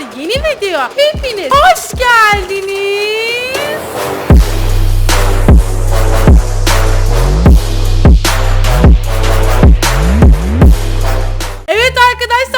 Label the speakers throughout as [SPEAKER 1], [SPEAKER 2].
[SPEAKER 1] yeni video hepiniz hoş geldiniz.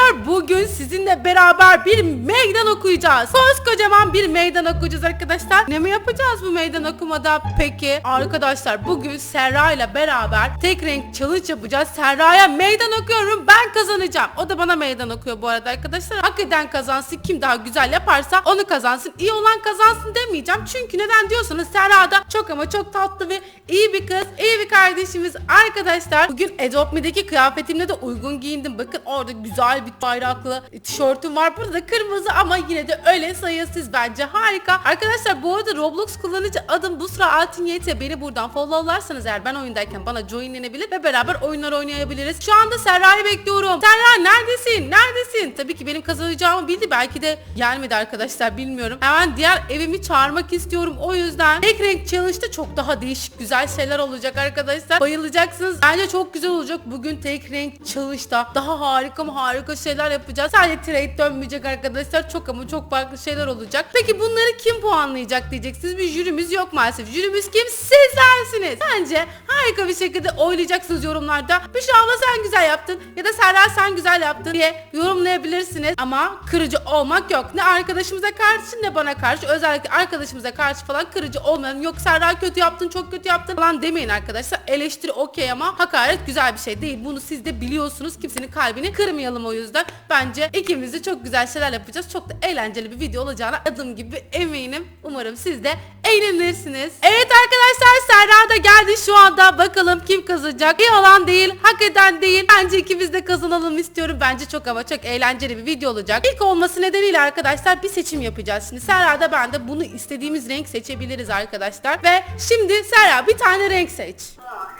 [SPEAKER 1] Arkadaşlar bugün sizinle beraber bir meydan okuyacağız. Koskocaman bir meydan okuyacağız arkadaşlar. Ne mi yapacağız bu meydan okumada peki? Arkadaşlar bugün Serra ile beraber tek renk challenge yapacağız. Serra'ya meydan okuyorum ben kazanacağım. O da bana meydan okuyor bu arada arkadaşlar. Hak eden kazansın kim daha güzel yaparsa onu kazansın. İyi olan kazansın demeyeceğim. Çünkü neden diyorsanız Serra da çok ama çok tatlı ve iyi bir kız. iyi bir kardeşimiz arkadaşlar. Bugün Adopt kıyafetimle de uygun giyindim. Bakın orada güzel bir bayraklı tişörtüm var. Burada da kırmızı ama yine de öyle sayısız bence harika. Arkadaşlar bu arada Roblox kullanıcı adım Busra Altin YT. Beni buradan followlarsanız eğer ben oyundayken bana joinlenebilir ve beraber oyunlar oynayabiliriz. Şu anda Serra'yı bekliyorum. Serra neredesin? Neredesin? Tabii ki benim kazanacağımı bildi. Belki de gelmedi arkadaşlar bilmiyorum. Hemen diğer evimi çağırmak istiyorum. O yüzden tek renk challenge'da çok daha değişik güzel şeyler olacak arkadaşlar. Bayılacaksınız. Bence çok güzel olacak. Bugün tek renk challenge'da daha harika mı harika şeyler yapacağız. Sadece trade dönmeyecek arkadaşlar. Çok ama çok farklı şeyler olacak. Peki bunları kim puanlayacak diyeceksiniz. Bir jürimiz yok maalesef. Jürimiz kim? Sizlersiniz. Bence harika bir şekilde oylayacaksınız yorumlarda. Büşra abla sen güzel yaptın ya da Serra sen güzel yaptın diye yorumlayabilirsiniz. Ama kırıcı olmak yok. Ne arkadaşımıza karşı ne bana karşı. Özellikle arkadaşımıza karşı falan kırıcı olmayalım. Yok Serra kötü yaptın çok kötü yaptın falan demeyin arkadaşlar. Eleştiri okey ama hakaret güzel bir şey değil. Bunu siz de biliyorsunuz. Kimsenin kalbini kırmayalım o yüzden. Bence ikimiz de çok güzel şeyler yapacağız. Çok da eğlenceli bir video olacağına adım gibi eminim. Umarım siz de eğlenirsiniz. Evet arkadaşlar Serra da geldi şu anda. Bakalım kim kazanacak? İyi olan değil, hak eden değil. Bence ikimiz de kazanalım istiyorum. Bence çok ama çok eğlenceli bir video olacak. İlk olması nedeniyle arkadaşlar bir seçim yapacağız. Şimdi Serra da ben de bunu istediğimiz renk seçebiliriz arkadaşlar. Ve şimdi Serra bir tane renk seç.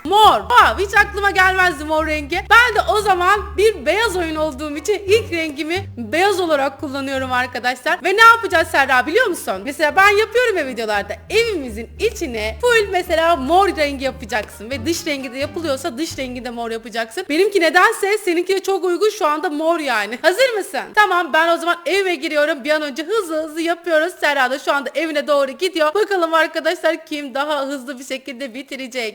[SPEAKER 1] Mor. Aa, hiç aklıma gelmezdi mor rengi. Ben de o zaman bir beyaz oyun olduğum için ilk rengimi beyaz olarak kullanıyorum arkadaşlar. Ve ne yapacağız Serra biliyor musun? Mesela ben yapıyorum ya videolarda. Evimizin içine full mesela mor rengi yapacaksın. Ve dış rengi de yapılıyorsa dış rengi de mor yapacaksın. Benimki nedense seninki de çok uygun şu anda mor yani. Hazır mısın? Tamam ben o zaman evime giriyorum. Bir an önce hızlı hızlı yapıyoruz. Serra da şu anda evine doğru gidiyor. Bakalım arkadaşlar kim daha hızlı bir şekilde bitirecek.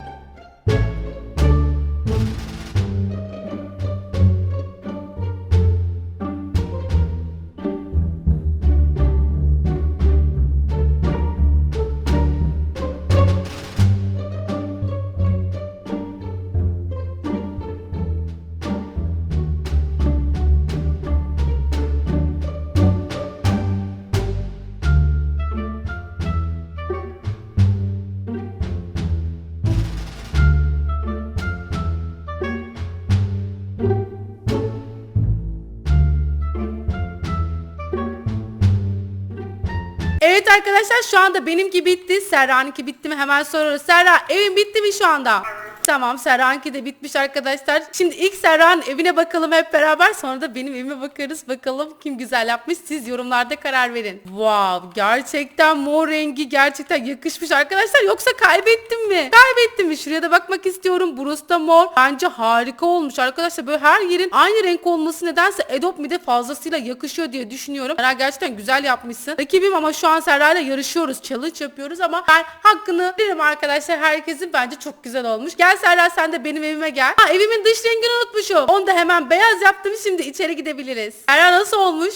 [SPEAKER 1] Evet arkadaşlar şu anda benimki bitti. Serra'nınki bitti mi hemen soruyoruz. Serra evin bitti mi şu anda? Tamam Serra'nınki de bitmiş arkadaşlar. Şimdi ilk Serra'nın evine bakalım hep beraber. Sonra da benim evime bakarız. Bakalım kim güzel yapmış. Siz yorumlarda karar verin. Wow gerçekten mor rengi gerçekten yakışmış arkadaşlar. Yoksa kaybettim mi? Kaybettim mi? Şuraya da bakmak istiyorum. Burası da mor. Bence harika olmuş arkadaşlar. Böyle her yerin aynı renk olması nedense Adopt Me'de fazlasıyla yakışıyor diye düşünüyorum. Serra gerçekten güzel yapmışsın. Rakibim ama şu an Serra ile yarışıyoruz. Challenge yapıyoruz ama ben hakkını veririm arkadaşlar. Herkesin bence çok güzel olmuş. Gel Serra sen de benim evime gel. Ha evimin dış rengini unutmuşum. Onu da hemen beyaz yaptım. Şimdi içeri gidebiliriz. Serra nasıl olmuş?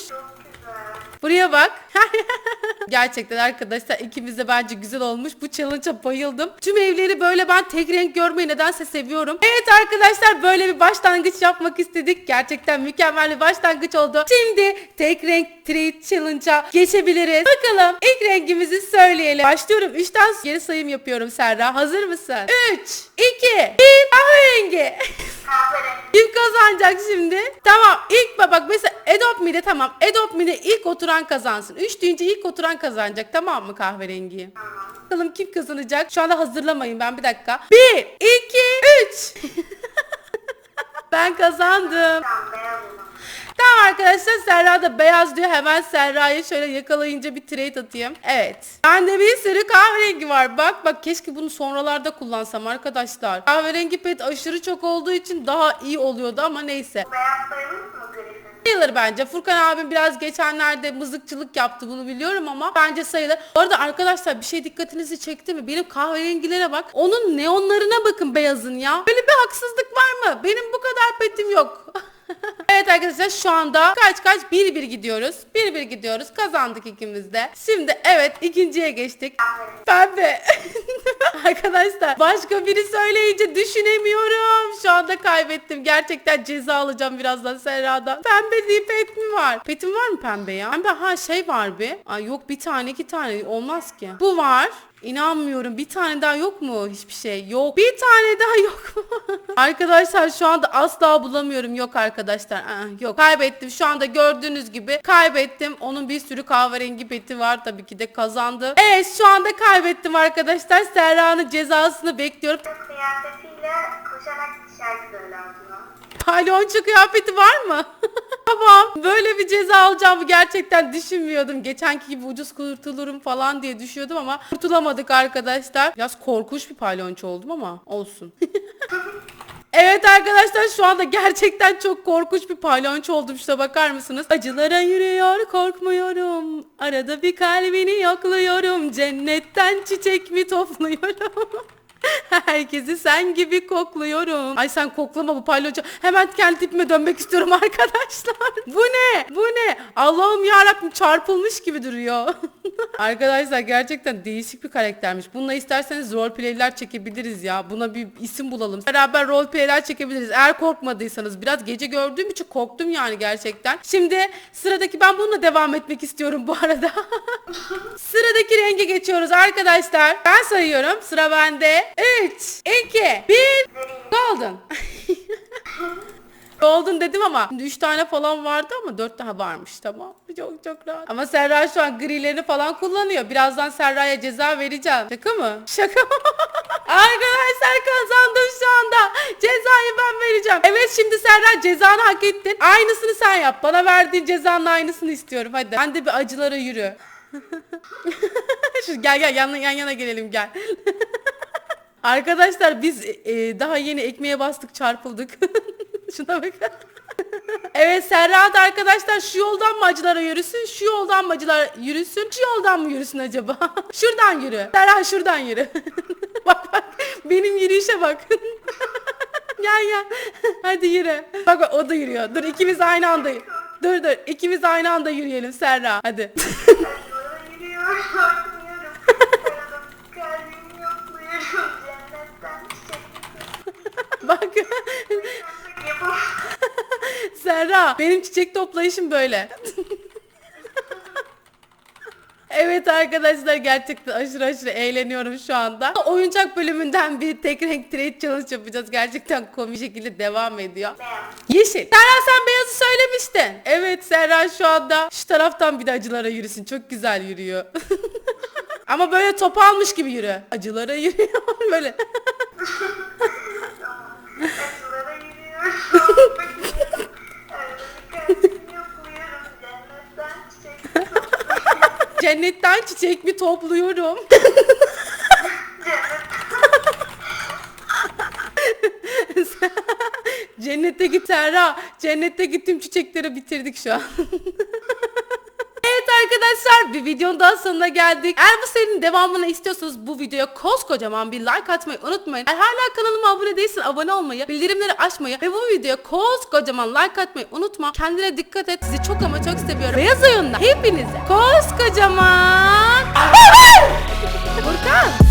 [SPEAKER 1] Buraya bak. Gerçekten arkadaşlar ikimiz bence güzel olmuş. Bu challenge'a bayıldım. Tüm evleri böyle ben tek renk görmeyi nedense seviyorum. Evet arkadaşlar böyle bir başlangıç yapmak istedik. Gerçekten mükemmel bir başlangıç oldu. Şimdi tek renk trade challenge'a geçebiliriz. Bakalım ilk rengimizi söyleyelim. Başlıyorum. 3'ten geri sayım yapıyorum Serra. Hazır mısın? 3, 2, 1. Kahverengi. Kim kazanacak şimdi? Tamam ilk Me'de tamam. Adopt Me'de ilk oturan kazansın. 3 deyince ilk oturan kazanacak tamam mı kahverengiyi? Bakalım kim kazanacak? Şu anda hazırlamayın ben bir dakika. 1, 2, 3. ben kazandım. Tamam arkadaşlar Serra da beyaz diyor. Hemen Serra'yı şöyle yakalayınca bir trade atayım. Evet. Bende bir sürü kahverengi var. Bak bak keşke bunu sonralarda kullansam arkadaşlar. Kahverengi pet aşırı çok olduğu için daha iyi oluyordu ama neyse.
[SPEAKER 2] Beyaz sayılır mı grisin?
[SPEAKER 1] Sayılır bence. Furkan abim biraz geçenlerde mızıkçılık yaptı bunu biliyorum ama bence sayılır. Bu arada arkadaşlar bir şey dikkatinizi çekti mi? Benim kahverengilere bak. Onun neonlarına bakın beyazın ya. Böyle bir haksızlık var mı? Benim bu kadar petim yok. evet arkadaşlar şu anda kaç kaç 1-1 gidiyoruz. 1-1 gidiyoruz. Kazandık ikimiz de. Şimdi evet ikinciye geçtik. Pembe. arkadaşlar başka biri söyleyince düşünemiyorum. Şu anda kaybettim. Gerçekten ceza alacağım birazdan Serra'dan. Pembe diye pet mi var? Petim var mı pembe ya? Pembe ha şey var bir. Ay yok bir tane iki tane olmaz ki. Bu var. İnanmıyorum. Bir tane daha yok mu? Hiçbir şey yok. Bir tane daha yok mu? arkadaşlar şu anda asla bulamıyorum. Yok arkadaşlar. Aa, yok. Kaybettim. Şu anda gördüğünüz gibi kaybettim. Onun bir sürü kahverengi peti var. Tabii ki de kazandı. Evet şu anda kaybettim arkadaşlar. Serra'nın cezasını bekliyorum.
[SPEAKER 2] kıyafetiyle koşarak şarkı söyle ağzına.
[SPEAKER 1] Palyonçu kıyafeti var mı? tamam. Böyle bir ceza alacağımı gerçekten düşünmüyordum. Geçenki gibi ucuz kurtulurum falan diye düşünüyordum ama kurtulamadık arkadaşlar. Biraz korkunç bir palyonçu oldum ama olsun. Evet arkadaşlar şu anda gerçekten çok korkunç bir palyonçu oldum şuna bakar mısınız? Acılara yürüyor korkmuyorum. Arada bir kalbini yokluyorum. Cennetten çiçek mi topluyorum? Herkesi sen gibi kokluyorum. Ay sen koklama bu palyonçu. Hemen kendi tipime dönmek istiyorum arkadaşlar. Bu ne? Bu ne? Allah'ım yarabbim çarpılmış gibi duruyor. arkadaşlar gerçekten değişik bir karaktermiş. Bununla isterseniz roleplay'ler çekebiliriz ya. Buna bir isim bulalım. Beraber roleplay'ler çekebiliriz. Eğer korkmadıysanız. Biraz gece gördüğüm için korktum yani gerçekten. Şimdi sıradaki ben bununla devam etmek istiyorum bu arada. Sıradaki renge geçiyoruz arkadaşlar. Ben sayıyorum. Sıra bende. 3, 2, 1. Golden. Golden dedim ama 3 tane falan vardı ama 4 daha varmış tamam. Çok çok rahat. Ama Serra şu an grilerini falan kullanıyor. Birazdan Serra'ya ceza vereceğim. Şaka mı? Şaka mı? Arkadaşlar kazandım şu anda. Cezayı ben vereceğim. Evet şimdi Serra cezanı hak ettin. Aynısını sen yap. Bana verdiğin cezanın aynısını istiyorum. Hadi. Ben de bir acılara yürü. Şu, gel gel yan, yan yana gelelim gel. Arkadaşlar biz e, daha yeni ekmeğe bastık çarpıldık. Şuna bakın. evet Serra da arkadaşlar şu yoldan mı acılara yürüsün şu yoldan mı acılar yürüsün şu yoldan mı yürüsün acaba? şuradan yürü. Serra şuradan yürü. bak bak benim yürüyüşe bak. gel gel. Hadi yürü. Bak bak o da yürüyor. Dur ikimiz aynı anda. Dur dur ikimiz aynı anda yürüyelim Serra. Hadi. Serra benim çiçek toplayışım böyle. Evet arkadaşlar gerçekten aşırı aşırı eğleniyorum şu anda. Oyuncak bölümünden bir tek renk trade challenge yapacağız. Gerçekten komik şekilde devam ediyor.
[SPEAKER 2] beyaz.
[SPEAKER 1] Yeşil. Serra sen beyazı söylemiştin. Evet Serra şu anda şu taraftan bir de acılara yürüsün. Çok güzel yürüyor. Ama böyle top almış gibi yürü. Acılara yürüyor böyle.
[SPEAKER 2] Acılara yürüyor, Cennetten çiçek
[SPEAKER 1] mi topluyorum? Cennete git Serra. Cennete gittim çiçekleri bitirdik şu an. Arkadaşlar bir videonun daha sonuna geldik. Eğer bu serinin devamını istiyorsanız bu videoya koskocaman bir like atmayı unutmayın. Eğer hala kanalıma abone değilsen abone olmayı, bildirimleri açmayı ve bu videoya koskocaman like atmayı unutma. Kendine dikkat et. Sizi çok ama çok seviyorum. Beyaz oyunla hepinize koskocaman... Furkan!